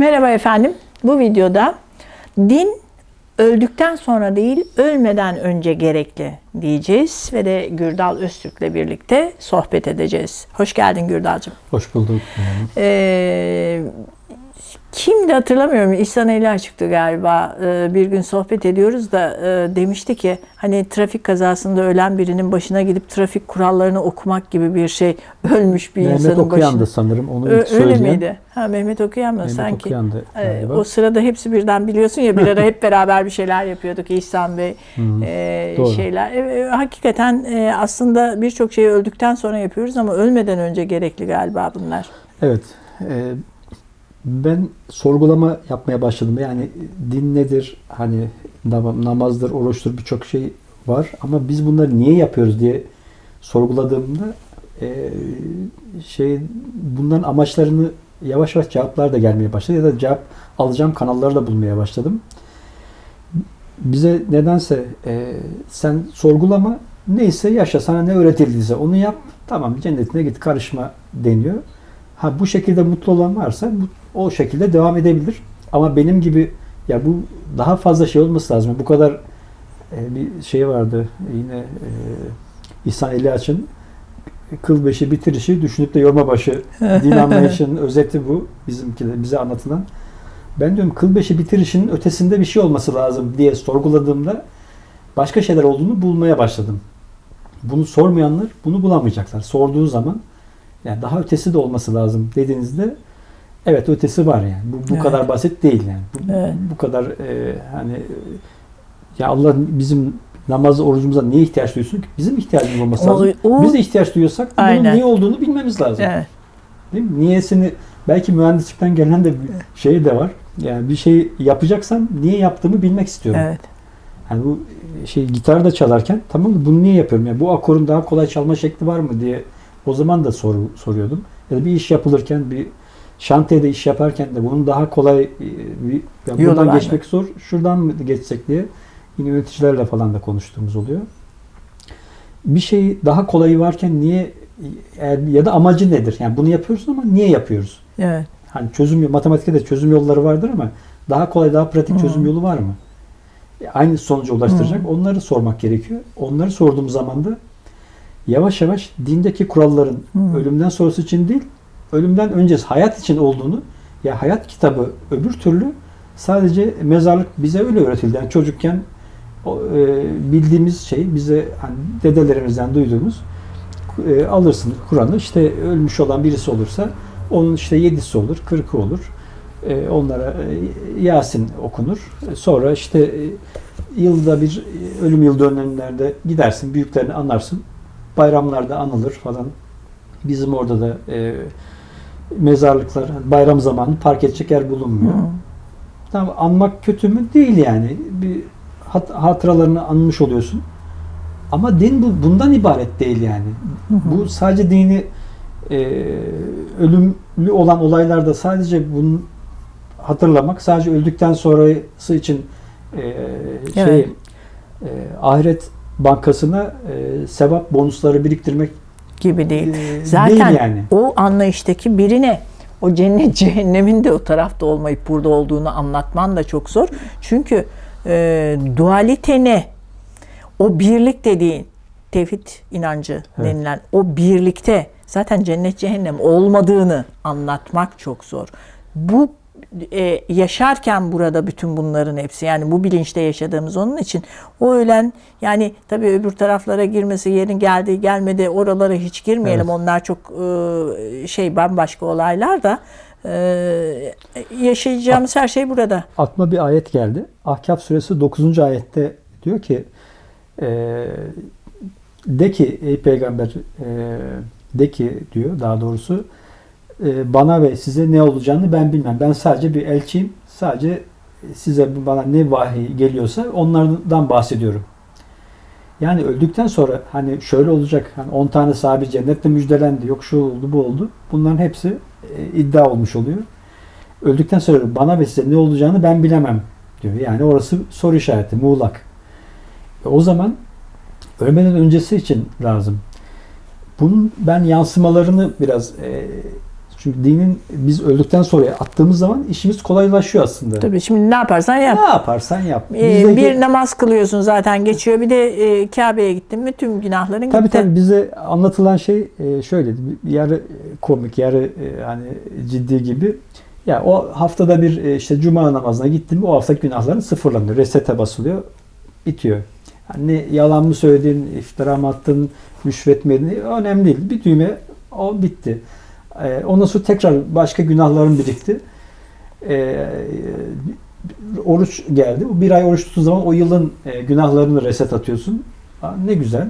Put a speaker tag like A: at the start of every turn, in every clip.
A: Merhaba efendim. Bu videoda din öldükten sonra değil, ölmeden önce gerekli diyeceğiz ve de Gürdal Öztürk'le birlikte sohbet edeceğiz. Hoş geldin Gürdal'cığım.
B: Hoş bulduk.
A: Ee, kimdi hatırlamıyorum. İhsan Ela çıktı galiba. Ee, bir gün sohbet ediyoruz da e, demişti ki hani trafik kazasında ölen birinin başına gidip trafik kurallarını okumak gibi bir şey ölmüş bir
B: Mehmet
A: insanın
B: Okuyan'dı
A: başına.
B: sanırım. Onu
A: Ö-
B: ilk
A: öyle
B: söyleyen.
A: miydi? Ha Mehmet Okuyan mı
B: Mehmet
A: sanki?
B: Okuyan'dı galiba.
A: o sırada hepsi birden biliyorsun ya bir ara hep beraber bir şeyler yapıyorduk İhsan Bey e,
B: doğru.
A: şeyler. E, e, hakikaten e, aslında birçok şeyi öldükten sonra yapıyoruz ama ölmeden önce gerekli galiba bunlar.
B: Evet. e, ben sorgulama yapmaya başladım. Yani din nedir? Hani nam- namazdır, oruçtur birçok şey var. Ama biz bunları niye yapıyoruz diye sorguladığımda e, şey bunların amaçlarını yavaş yavaş cevaplar da gelmeye başladı ya da cevap alacağım kanalları da bulmaya başladım. Bize nedense e, sen sorgulama neyse yaşa sana ne öğretildiyse onu yap tamam cennetine git karışma deniyor. Ha bu şekilde mutlu olan varsa o şekilde devam edebilir. Ama benim gibi ya bu daha fazla şey olması lazım. Bu kadar e, bir şey vardı yine e, İhsan Eli Aç'ın kıl beşi bitirişi düşünüp de yorma başı din anlayışının özeti bu bizimki bize anlatılan. Ben diyorum kıl beşi bitirişinin ötesinde bir şey olması lazım diye sorguladığımda başka şeyler olduğunu bulmaya başladım. Bunu sormayanlar bunu bulamayacaklar. Sorduğu zaman yani daha ötesi de olması lazım dediğinizde evet ötesi var yani. Bu, bu
A: Evet.
B: kadar basit değil yani. Bu,
A: Evet.
B: bu kadar e, hani e, ya Allah bizim namaz orucumuza niye ihtiyaç duyuyorsun ki? Bizim ihtiyacımız olması
A: O-
B: lazım.
A: o-
B: Biz de ihtiyaç duyuyorsak bunun
A: Aynen.
B: niye olduğunu bilmemiz lazım.
A: Evet.
B: Değil mi? Niyesini belki mühendislikten gelen de bir şey de var. Yani bir şey yapacaksam niye yaptığımı bilmek istiyorum.
A: Evet.
B: Yani bu şey gitar da çalarken tamam mı bunu niye yapıyorum? Yani bu akorun daha kolay çalma şekli var mı diye o zaman da soru soruyordum. Ya da bir iş yapılırken bir şantiyede iş yaparken de bunun daha kolay e, bir, ya
A: Yolu
B: buradan geçmek zor. Şuradan mı geçsek diye yine yöneticilerle falan da konuştuğumuz oluyor. Bir şey daha kolayı varken niye eğer- ya da amacı nedir? Yani bunu yapıyoruz ama niye yapıyoruz?
A: Evet.
B: Hani çözüm matematikte de çözüm yolları vardır ama daha kolay daha pratik
A: Hı.
B: çözüm yolu var mı? E, Aynı sonuca ulaştıracak. Onları sormak gerekiyor. Onları sorduğum zaman da yavaş yavaş dindeki kuralların
A: Hı.
B: ölümden sonrası için değil, ölümden öncesi hayat için olduğunu ya hayat kitabı öbür türlü sadece mezarlık bize öyle öğretildi. Yani çocukken o, e, bildiğimiz şey bize hani dedelerimizden duyduğumuz e, alırsın Kur'an'ı işte ölmüş olan birisi olursa onun işte yedisi olur, kırkı olur. E, onlara e, Yasin okunur. E, Sonra işte e, yılda bir e, ölüm yıl dönümlerde gidersin, büyüklerini anarsın. Bayramlarda anılır falan. Bizim orada da e, mezarlıklar hani bayram zamanı park edecek yer bulunmuyor.
A: Hı.
B: Tamam anmak kötü mü? Değil yani. Bir hat- hatıralarını anmış oluyorsun. Ama din bu bundan ibaret değil yani. Bu sadece dini e, ölümlü olan olaylarda sadece bunu hatırlamak, sadece öldükten sonrası için e, şey
A: Evet.
B: e, ahiret bankasına e, sevap bonusları biriktirmek
A: Gibi değil. Zaten
B: değil yani.
A: o anlayıştaki birine o cennet cehennemin de o tarafta olmayıp burada olduğunu anlatman da çok zor. Çünkü e, dualite ne? O birlik dediğin tevhid inancı
B: Evet.
A: denilen o birlikte zaten cennet cehennem olmadığını anlatmak çok zor. Bu e, yaşarken burada bütün bunların hepsi yani bu bilinçte yaşadığımız onun için o ölen yani tabii öbür taraflara girmesi yerin geldiği gelmedi oralara hiç girmeyelim
B: Evet.
A: onlar çok e, şey bambaşka olaylar da e, yaşayacağımız her şey burada.
B: aklıma bir ayet geldi. Ahkaf suresi 9. ayette diyor ki e, de ki ey peygamber e, de ki diyor daha doğrusu bana ve size ne olacağını ben bilmem. Ben sadece bir elçiyim. Sadece size bana ne vahiy geliyorsa onlardan bahsediyorum. Yani öldükten sonra hani şöyle olacak. Hani 10 tane sahabe cennetle müjdelendi. Yok şu oldu bu oldu. Bunların hepsi e, iddia olmuş oluyor. Öldükten sonra bana ve size ne olacağını ben bilemem diyor. Yani orası soru işareti, muğlak. E, o zaman ölmeden öncesi için lazım. Bunun ben yansımalarını biraz e, Çünkü dinin biz öldükten sonra attığımız zaman işimiz kolaylaşıyor aslında.
A: Tabii şimdi ne yaparsan yap.
B: Ne yaparsan yap.
A: Ee, bir namaz kılıyorsun zaten geçiyor. Bir de e, Kabe'ye gittin mi tüm günahların
B: Tabii
A: gitti.
B: tabii bize anlatılan şey e, şöyle yarı komik yarı e, hani ciddi gibi. Ya o haftada bir e, işte cuma namazına gittin mi o haftaki günahların sıfırlanıyor. Resete basılıyor. Bitiyor. Yani yalan mı söyledin, iftira mı attın, rüşvet mi yedin önemli değil. Bir düğme o bitti. E, ondan sonra tekrar başka günahların birikti. E, oruç geldi. Bir ay oruç tuttuğun zaman o yılın e, günahlarını reset atıyorsun. Ne güzel.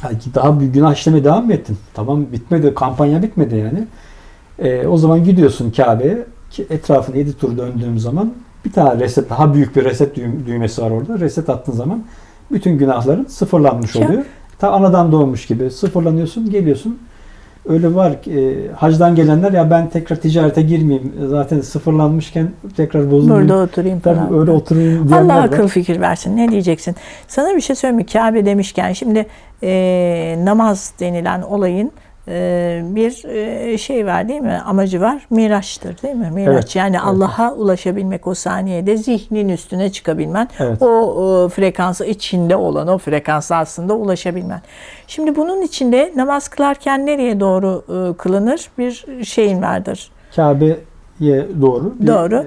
B: Ha, daha bir günah işlemeye devam mı ettin? Tamam bitmedi. Kampanya bitmedi yani. E, o zaman gidiyorsun Kabe'ye. Ki etrafını 7 tur döndüğüm zaman bir tane reset, daha büyük bir reset düğüm- düğmesi var orada. Reset attığın zaman bütün günahların sıfırlanmış oluyor. Ta anadan doğmuş gibi sıfırlanıyorsun, geliyorsun. Öyle var ki e, hacdan gelenler ya ben tekrar ticarete girmeyeyim. Zaten sıfırlanmışken tekrar bozulmayayım.
A: Burada oturayım
B: Tabii
A: falan.
B: öyle oturayım
A: Allah
B: var.
A: akıl fikir versin. Ne diyeceksin? Sana bir şey söyleyeyim mi? Kabe demişken şimdi e, namaz denilen olayın bir e, şey var değil mi? Amacı var. Miraçtır değil mi? Miraç.
B: Evet,
A: Yani
B: evet.
A: Allah'a ulaşabilmek o saniyede zihnin üstüne çıkabilmen.
B: Evet.
A: O e, frekansı içinde olan o frekansa aslında ulaşabilmen. Şimdi bunun içinde namaz kılarken nereye doğru e, kılınır? Bir şeyin vardır.
B: Kabe'ye doğru. bir,
A: Doğru.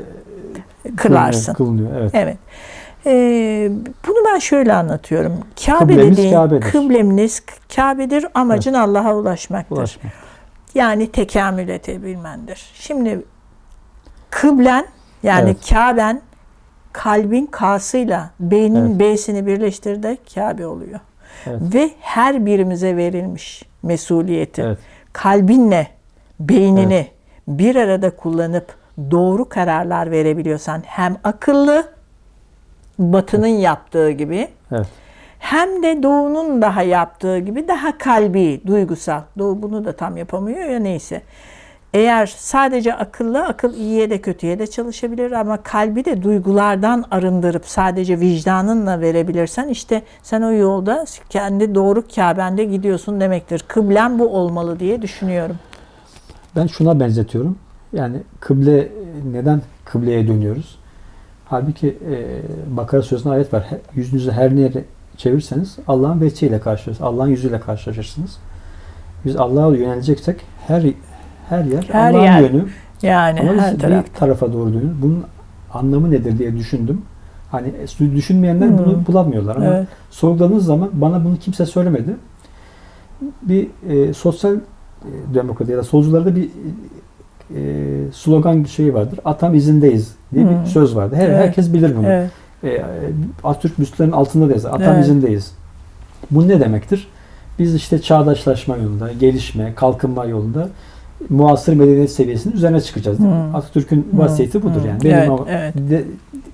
B: e,
A: Kılarsın.
B: Kılınıyor, evet.
A: Evet. Ee, bunu ben şöyle anlatıyorum. Kabe
B: Kıblemiz
A: dediğin
B: Kabe'dir.
A: kıblemiz Kabe'dir. Amacın Allah'a ulaşmaktır.
B: Ulaşma.
A: Yani tekamül edebilmendir. Şimdi kıblen yani
B: Evet.
A: Kabe'n kalbin K'sıyla beynin
B: Evet.
A: B'sini birleştir de Kabe oluyor.
B: Evet.
A: Ve her birimize verilmiş mesuliyeti.
B: Evet.
A: Kalbinle beynini bir arada kullanıp doğru kararlar verebiliyorsan hem akıllı Batı'nın yaptığı gibi
B: Evet.
A: hem de Doğu'nun daha yaptığı gibi daha kalbi, duygusal. Doğu bunu da tam yapamıyor ya neyse. Eğer sadece akıllı, akıl iyiye de kötüye de çalışabilir ama kalbi de duygulardan arındırıp sadece vicdanınla verebilirsen işte sen o yolda kendi doğru Kabe'nde gidiyorsun demektir. Kıblen bu olmalı diye düşünüyorum.
B: Ben şuna benzetiyorum. Yani kıble neden kıbleye dönüyoruz? Halbuki e, Bakara suresinde ayet var. Yüzünüzü her neye çevirirseniz Allah'ın veçhiyle karşılaşırsınız. Allah'ın yüzüyle karşılaşırsınız. Biz Allah'a yöneleceksek her her yer
A: Her
B: Allah'ın
A: yer.
B: yönü.
A: Yani
B: Ama
A: her taraf.
B: bir tarafa doğru dönüyoruz. Bunun anlamı nedir diye düşündüm. Hani e, düşünmeyenler bunu bulamıyorlar ama
A: Evet.
B: sorguladığınız zaman bana bunu kimse söylemedi. Bir e, sosyal e, demokrat ya da solcularda bir e, slogan şeyi vardır. Atam izindeyiz diye
A: Hmm.
B: bir söz vardır. Her,
A: Evet.
B: Herkes bilir bunu.
A: Evet.
B: E, Atatürk büstlerinin altında da yazar. Atam
A: Evet.
B: izindeyiz. Bu ne demektir? Biz işte çağdaşlaşma yolunda, gelişme, kalkınma yolunda muasır medeniyet seviyesinin üzerine çıkacağız. değil mi?
A: Hmm.
B: Atatürk'ün
A: Hmm.
B: vasiyeti budur yani. Benim
A: Evet,
B: ama
A: evet.
B: de-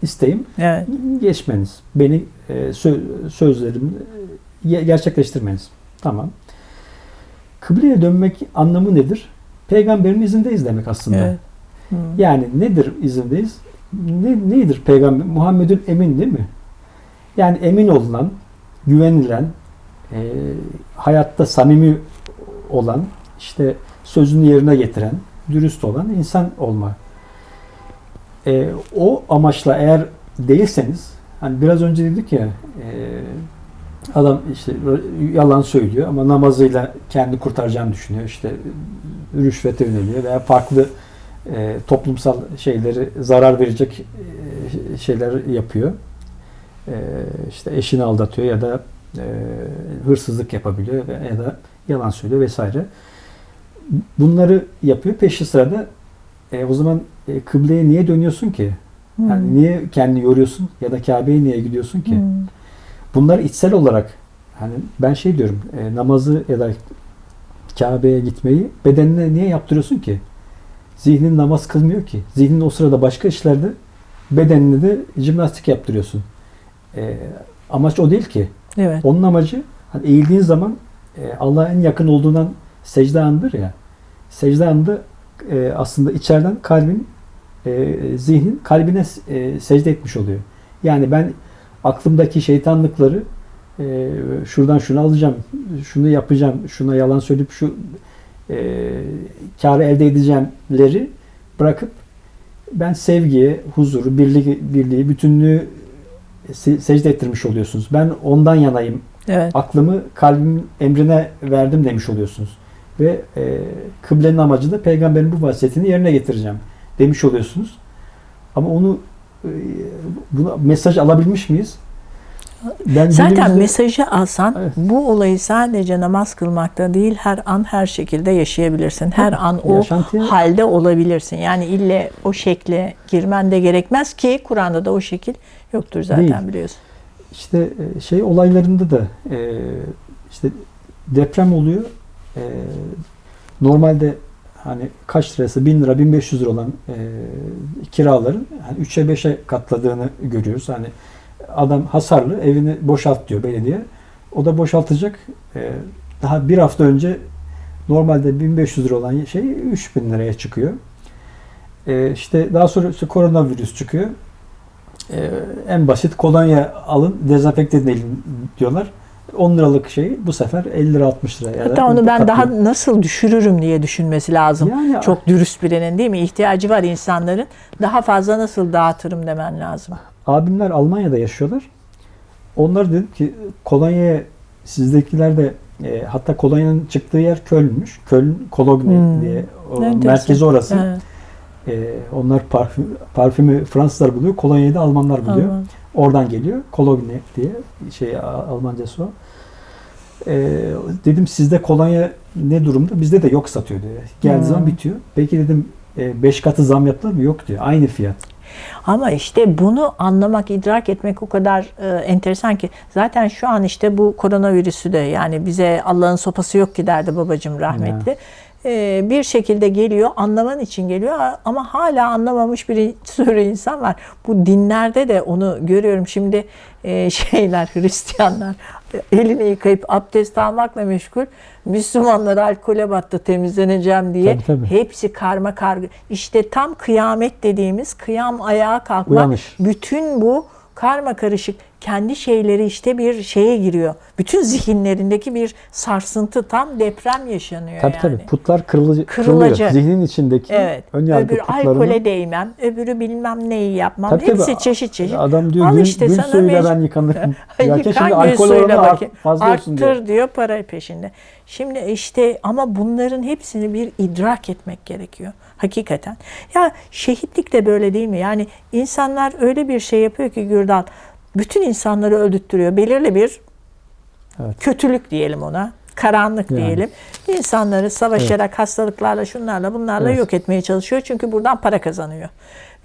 B: isteğim
A: Evet.
B: geçmeniz. Beni e, sö- sözlerim e, gerçekleştirmeniz. Tamam. Kıbleye dönmek anlamı nedir? Peygamberin izindeyiz demek aslında.
A: Evet. Hmm.
B: Yani nedir izindeyiz? Ne, nedir peygamber? Muhammed'ün emin değil mi? Yani emin olunan, güvenilen, e, hayatta samimi olan, işte sözünü yerine getiren, dürüst olan insan olma. E, o amaçla eğer değilseniz, hani biraz önce dedik ya, e, adam işte yalan söylüyor ama namazıyla kendi kurtaracağını düşünüyor. İşte rüşvete yöneliyor veya farklı e, toplumsal şeyleri zarar verecek e, şeyler yapıyor. E, işte eşini aldatıyor ya da e, hırsızlık yapabiliyor ya da yalan söylüyor vesaire. Bunları yapıyor. Peşi sırada e, o zaman e, kıbleye niye dönüyorsun ki? Yani niye kendini yoruyorsun ya da Kabe'ye niye gidiyorsun ki?
A: Hmm.
B: Bunlar içsel olarak hani ben şey diyorum e, namazı ya da Kabe'ye gitmeyi bedenine niye yaptırıyorsun ki? Zihnin namaz kılmıyor ki. Zihnin o sırada başka işlerde bedenine de jimnastik yaptırıyorsun. E, amaç o değil ki.
A: Evet.
B: Onun amacı hani eğildiğin zaman e, Allah'a en yakın olduğundan secde anıdır ya. Secde anında e, aslında içeriden kalbin e, zihnin kalbine e, secde etmiş oluyor. Yani ben aklımdaki şeytanlıkları e, şuradan şunu alacağım, şunu yapacağım, şuna yalan söyleyip şu e, karı elde edeceğimleri bırakıp ben sevgiye, huzuru, birliği, birliği bütünlüğü se- secde ettirmiş oluyorsunuz. Ben ondan yanayım.
A: Evet.
B: Aklımı kalbimin emrine verdim demiş oluyorsunuz. Ve e, kıblenin amacı da peygamberin bu vasiyetini yerine getireceğim demiş oluyorsunuz. Ama onu e, buna mesaj alabilmiş miyiz? Ben
A: Zaten
B: dilimizde-
A: mesajı alsan
B: Evet.
A: bu olayı sadece namaz kılmakta değil her an her şekilde yaşayabilirsin. Her an o
B: Yaşantıya-
A: halde olabilirsin. Yani ille o şekle girmen de gerekmez ki Kur'an'da da o şekil yoktur zaten
B: Değil.
A: biliyorsun.
B: İşte e, şey olaylarında da e, işte deprem oluyor. E, normalde hani kaç lirası 1000 lira 1500 lira olan kiraların hani 3'e 5'e katladığını görüyoruz. Hani adam hasarlı evini boşalt diyor belediye. O da boşaltacak. E, daha bir hafta önce normalde 1500 lira olan şey 3000 liraya çıkıyor. E, işte daha sonra işte koronavirüs çıkıyor. Ee, en basit kolonya alın dezenfekte edelim diyorlar. 10 liralık şey bu sefer 50 lira 60 lira.
A: Hatta onu ben daha nasıl düşürürüm diye düşünmesi lazım.
B: Yani-
A: Çok dürüst birinin değil mi? İhtiyacı var insanların. Daha fazla nasıl dağıtırım demen lazım.
B: abimler Almanya'da yaşıyorlar. Onlar dedim ki kolonyaya sizdekiler de e, hatta kolonyanın çıktığı yer Köln'müş. Köln Kologne
A: Hmm.
B: diye o merkezi orası.
A: Evet,
B: E, onlar parfüm, parfümü Fransızlar buluyor. Kolonyayı da Almanlar buluyor.
A: Alman.
B: Oradan geliyor. Kologne diye şey Almancası o. Ee, dedim sizde kolonya ne durumda? Bizde de yok satıyor diyor. Geldiği
A: Hmm.
B: zaman bitiyor. Peki dedim 5 katı zam yaptılar mı? Yok diyor. Aynı fiyat.
A: Ama işte bunu anlamak, idrak etmek o kadar e, enteresan ki. Zaten şu an işte bu koronavirüsü de yani bize Allah'ın sopası yok ki derdi babacığım rahmetli. E, bir şekilde geliyor, anlaman için geliyor ama hala anlamamış bir sürü insan var. Bu dinlerde de onu görüyorum. Şimdi e, şeyler, Hristiyanlar elini yıkayıp abdest almakla meşgul. Müslümanlar alkole battı temizleneceğim diye.
B: Tabii, tabii.
A: Hepsi karma kargı. İşte tam kıyamet dediğimiz kıyam ayağa kalkmak.
B: Uyanış.
A: Bütün bu karma karışık kendi şeyleri işte bir şeye giriyor. Bütün zihinlerindeki bir sarsıntı tam deprem yaşanıyor
B: Tabii
A: yani.
B: tabii. Putlar kırılı,
A: Kırılacak.
B: kırılıyor. Zihnin içindeki
A: Evet.
B: ön yargı
A: Öbürü
B: putlarını.
A: alkole değmem, öbürü bilmem neyi yapmam.
B: Tabii, tabii.
A: Hepsi çeşit çeşit.
B: Adam diyor
A: Al
B: gün,
A: işte
B: gün suyuyla ben yıkanırım. ya
A: gün
B: alkol oranı art- fazla olsun diyor.
A: Arttır diyor para peşinde. Şimdi işte ama bunların hepsini bir idrak etmek gerekiyor. Hakikaten. Ya şehitlik de böyle değil mi? Yani insanlar öyle bir şey yapıyor ki Gürdal. Bütün insanları öldürttürüyor. Belirli bir
B: Evet.
A: kötülük diyelim ona. Karanlık
B: Yani.
A: diyelim. İnsanları savaşarak hastalıklarla şunlarla bunlarla
B: Evet.
A: yok etmeye çalışıyor. Çünkü buradan para kazanıyor.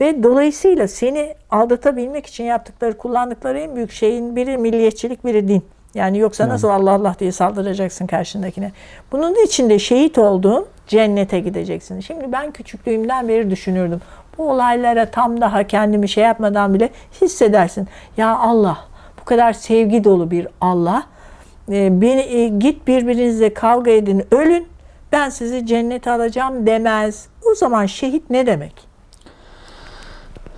A: Ve dolayısıyla seni aldatabilmek için yaptıkları, kullandıkları en büyük şeyin biri milliyetçilik, biri din. Yani yoksa
B: Yani.
A: nasıl Allah Allah diye saldıracaksın karşındakine. Bunun için de şehit olduğun cennete gideceksin. Şimdi ben küçüklüğümden beri düşünürdüm. Bu olaylara tam daha kendimi şey yapmadan bile hissedersin. Ya Allah bu kadar sevgi dolu bir Allah e, beni e, git birbirinizle kavga edin ölün ben sizi cennete alacağım demez. O zaman şehit ne demek?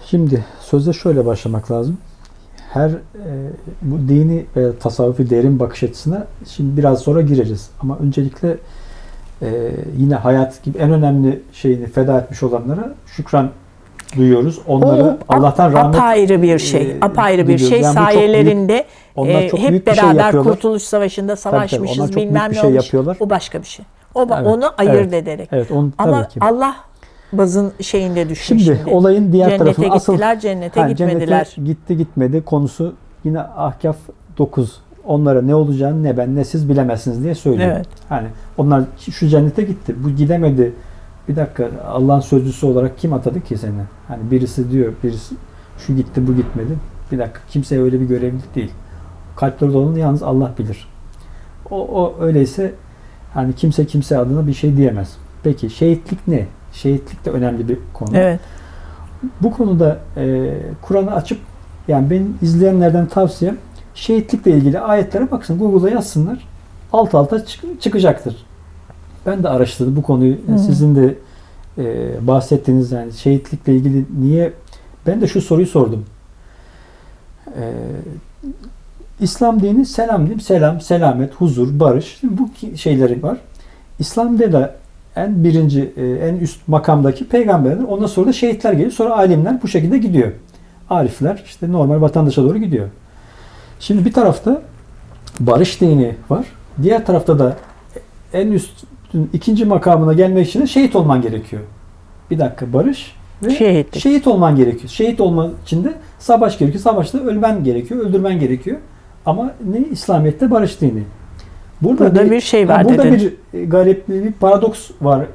B: Şimdi söze şöyle başlamak lazım. Her e, bu dini ve tasavvufi derin bakış açısına şimdi biraz sonra gireriz. Ama öncelikle e, yine hayat gibi en önemli şeyini feda etmiş olanlara şükran duyuyoruz. Onları
A: O
B: Allah'tan rahmet
A: apayrı bir şey.
B: e,
A: apayrı bir şey
B: Yani
A: sayelerinde
B: Onlar
A: e, hep
B: büyük şey
A: beraber
B: yapıyorlar.
A: Kurtuluş Savaşı'nda savaşmışız
B: çok büyük
A: bilmem ne
B: şey
A: olmuş.
B: yapıyorlar.
A: O başka bir şey. O
B: Evet,
A: onu ayırt
B: evet.
A: ederek.
B: Evet, onu
A: Ama
B: tabii ki.
A: Allah bazın şeyinde düşmüş
B: Şimdi,
A: şimdi.
B: olayın diğer
A: cennete
B: tarafı asıl
A: gittiler, cennete
B: Ha,
A: gitmediler.
B: Cennete gitti gitmedi konusu yine Ahkaf 9. Onlara ne olacağını ne ben ne siz bilemezsiniz diye söylüyor.
A: Evet.
B: Hani onlar şu cennete gitti. Bu gidemedi. Bir dakika Allah'ın sözcüsü olarak kim atadı ki seni? Hani birisi diyor birisi şu gitti bu gitmedi. Bir dakika kimseye öyle bir görevlilik değil. Kalpleri olanı yalnız Allah bilir. O, o öyleyse hani kimse kimse adına bir şey diyemez. Peki şehitlik ne? Şehitlik de önemli bir konu.
A: Evet.
B: Bu konuda e, Kur'an'ı açıp yani benim izleyenlerden tavsiyem şehitlikle ilgili ayetlere baksın. Google'a yazsınlar. Alt alta çık- çıkacaktır. Ben de araştırdım bu konuyu.
A: Hı.
B: Sizin de e, bahsettiğiniz yani şehitlikle ilgili niye ben de şu soruyu sordum. E, İslam dini selam diyeyim. Selam, selamet, huzur, barış. Bu şeyleri var. İslam'da da en birinci, e, en üst makamdaki peygamberler. Ondan sonra da şehitler geliyor. Sonra alimler bu şekilde gidiyor. Arifler işte normal vatandaşa doğru gidiyor. Şimdi bir tarafta barış dini var. Diğer tarafta da en üstün ikinci makamına gelmek için de şehit olman gerekiyor. Bir dakika barış ve
A: Şehitlik.
B: şehit olman gerekiyor. Şehit olman için de savaş gerekiyor. Savaşta ölmen gerekiyor, öldürmen gerekiyor. Ama ne İslamiyet'te barış dini.
A: Burada bir şey var
B: yani Burada
A: dedin.
B: bir e, garip bir paradoks var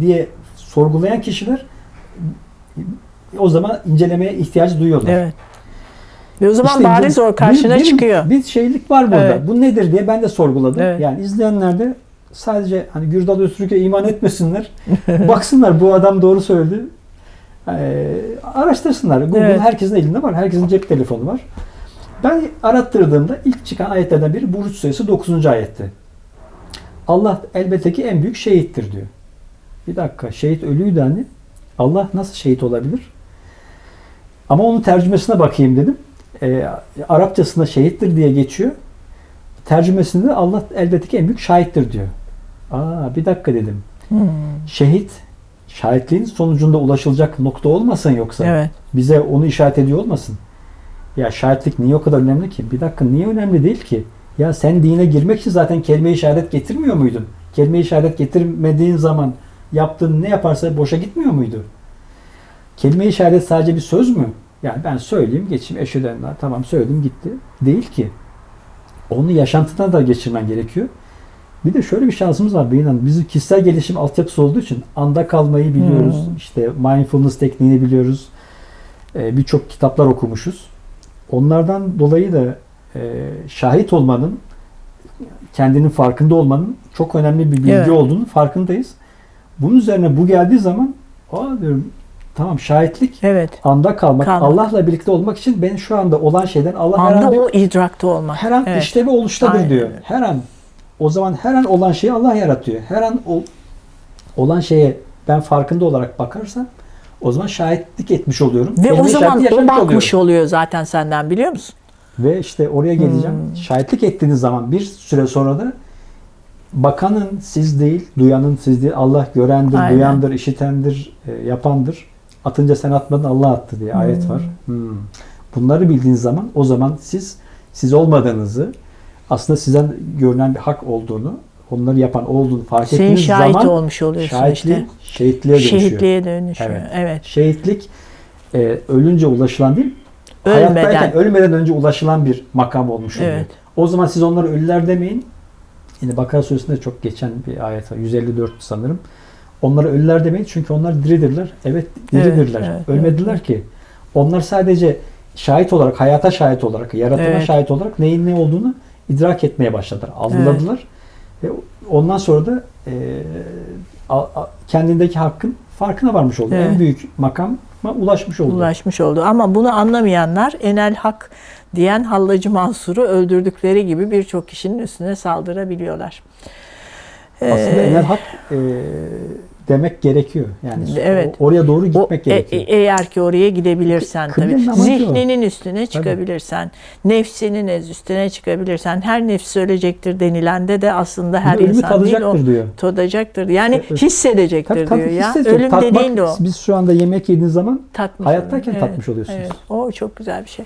B: diye sorgulayan kişiler o zaman incelemeye ihtiyacı duyuyorlar.
A: Evet. Ve o zaman
B: İşte
A: bariz o karşına
B: bir- bir-
A: çıkıyor.
B: Bir şeylik var burada.
A: Evet.
B: Bu nedir diye ben de sorguladım.
A: Evet.
B: Yani izleyenler de sadece hani Gürdal Öztürk'e iman etmesinler. baksınlar bu adam doğru söyledi. Ee, araştırsınlar. Google
A: Evet.
B: herkesin elinde var. Herkesin cep telefonu var. Ben arattırdığımda ilk çıkan ayetlerden biri Buruç sayısı 9. ayetti. Allah elbette ki en büyük şehittir diyor. Bir dakika şehit ölüydü hani. Allah nasıl şehit olabilir? Ama onun tercümesine bakayım dedim. Ee, Arapçasında şehittir diye geçiyor. Tercümesinde Allah elbette ki en büyük şahittir diyor. Aa bir dakika dedim.
A: Hmm.
B: Şehit şahitliğin sonucunda ulaşılacak nokta olmasın yoksa
A: Evet.
B: bize onu işaret ediyor olmasın. Ya şahitlik niye o kadar önemli ki? Bir dakika niye önemli değil ki? Ya sen dine girmek için zaten kelime-i şehadet getirmiyor muydun? Kelime-i şehadet getirmediğin zaman yaptığın ne yaparsa boşa gitmiyor muydu? Kelime-i şehadet sadece bir söz mü? Yani ben söyleyeyim geçeyim eşheden tamam söyledim gitti. Değil ki. Onu yaşantına da geçirmen gerekiyor. Bir de şöyle bir şansımız var Beyin Hanım. Bizim kişisel gelişim altyapısı olduğu için anda kalmayı biliyoruz.
A: Hmm.
B: İşte mindfulness tekniğini biliyoruz. Ee, Birçok kitaplar okumuşuz. Onlardan dolayı da e, şahit olmanın, kendinin farkında olmanın çok önemli bir bilgi
A: Evet.
B: olduğunu farkındayız. Bunun üzerine bu geldiği zaman aa diyorum tamam şahitlik
A: Evet.
B: anda kalmak,
A: Kalmak.
B: Allah'la birlikte olmak için ben şu anda olan şeyden Allah her
A: Anda
B: an diyor,
A: o idrakta olmak.
B: her an
A: Evet.
B: işte ve oluştadır
A: Aynen
B: diyor. Her an. O zaman her an olan şeyi Allah yaratıyor. Her an ol- olan şeye ben farkında olarak bakarsam o zaman şahitlik etmiş oluyorum.
A: Ve o
B: Kelime-i
A: zaman o bakmış
B: oluyorum.
A: oluyor zaten senden biliyor musun?
B: Ve işte oraya geleceğim.
A: Hmm.
B: Şahitlik ettiğiniz zaman bir süre sonra da bakanın siz değil, duyanın siz değil. Allah görendir,
A: Aynen.
B: duyandır, işitendir, e, yapandır. Atınca sen atmadın Allah attı diye ayet var. Hmm. Bunları bildiğiniz zaman o zaman siz siz olmadığınızı aslında sizden görünen bir hak olduğunu, onları yapan olduğunu fark
A: Senin
B: ettiğiniz
A: şahit
B: zaman
A: olmuş oluyorsun
B: şahitliğin
A: işte.
B: şehitliğe dönüşüyor.
A: Şehitliğe dönüşüyor.
B: Evet.
A: Evet.
B: Şehitlik e, ölünce ulaşılan değil,
A: Ölmeden.
B: hayattayken ölmeden önce ulaşılan bir makam olmuş oluyor.
A: Evet.
B: O zaman siz onlara ölüler demeyin. Yine Bakara suresinde çok geçen bir ayet var. 154 sanırım. Onlara ölüler demeyin çünkü onlar diridirler. Evet diridirler.
A: Evet, evet,
B: Ölmediler
A: evet.
B: ki. Onlar sadece şahit olarak, hayata şahit olarak, yaratıma
A: Evet.
B: şahit olarak neyin ne olduğunu idrak etmeye başladılar. Algıladılar. Ve ondan sonra da e, a- a- kendindeki hakkın farkına varmış oldu.
A: Evet.
B: En büyük makama ulaşmış oldu.
A: ulaşmış oldu. Ama bunu anlamayanlar enel hak diyen Hallacı Mansur'u öldürdükleri gibi birçok kişinin üstüne saldırabiliyorlar.
B: Aslında
A: Ee,
B: enel hak e, demek gerekiyor. Yani
A: Evet.
B: oraya doğru
A: o,
B: gitmek
A: e-
B: gerekiyor.
A: e- eğer ki oraya gidebilirsen
B: Kıblenin
A: tabii
B: amacı o.
A: zihninin üstüne çıkabilirsen, nefsinin üstüne çıkabilirsen, her nefs söyleyecektir denilende de aslında her
B: ölümü
A: insan değil o
B: diyor.
A: tadacaktır. Yani
B: Evet.
A: hissedecektir
B: Tabii, tabii,
A: diyor ya.
B: hissedecek.
A: Ölüm
B: Tatmak,
A: dediğin de o.
B: Biz şu anda yemek yediğiniz zaman
A: Tatmış
B: hayattayken
A: oluyor.
B: tatmış oluyorsunuz.
A: Evet, o çok güzel bir şey.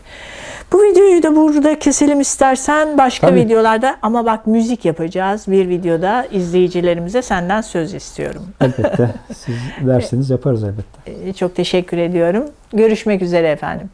A: Bu videoyu da burada keselim istersen başka
B: Tabii.
A: videolarda ama bak müzik yapacağız bir videoda izleyicilerimize senden söz istiyorum.
B: Elbette siz derseniz yaparız elbette.
A: Ee, Çok teşekkür ediyorum. Görüşmek üzere efendim.